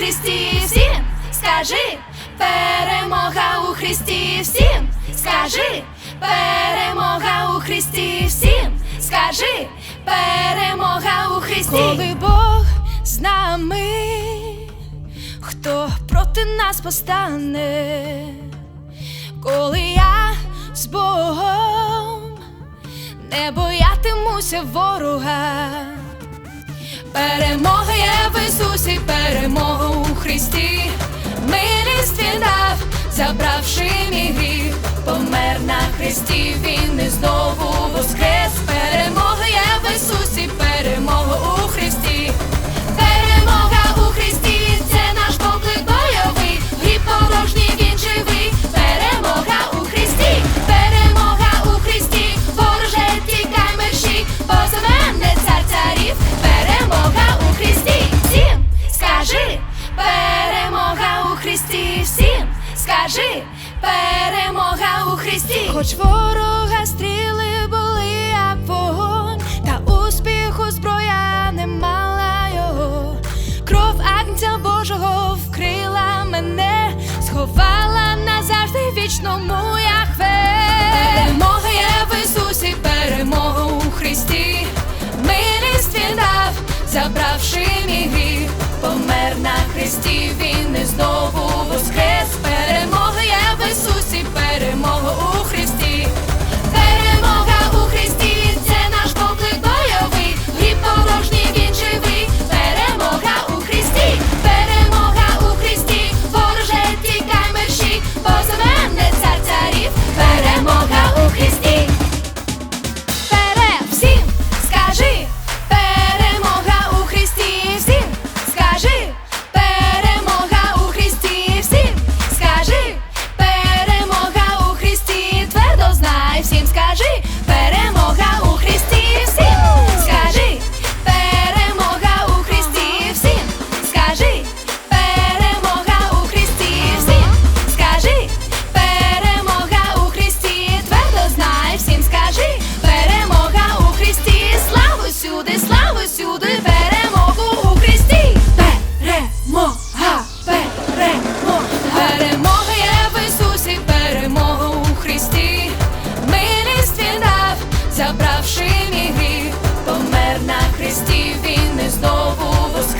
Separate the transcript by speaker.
Speaker 1: Христі, всім скажи, перемога у Христі, всім скажи, перемога у Христі, всім скажи, перемога у Христі.
Speaker 2: Коли Бог з нами, хто проти нас постане, коли я з Богом не боятимуся ворога. Перемога є в Ісусі, перемога у Христі, милість він дав, забравши мій гріх, помер на Христі, він і знову
Speaker 1: скажи, перемога у Христі.
Speaker 2: Хоч ворога стріли були, як вогонь, та успіху зброя не мала його. Кров агнця Божого вкрила мене, сховала назавжди вічному Яхве. Перемога є в Ісусі, перемога у Христі. Милість він дав, забравши мій гріх, помер на Христі, він і знову partager відпустивши гріх, помер на хресті, він і знову воскрес.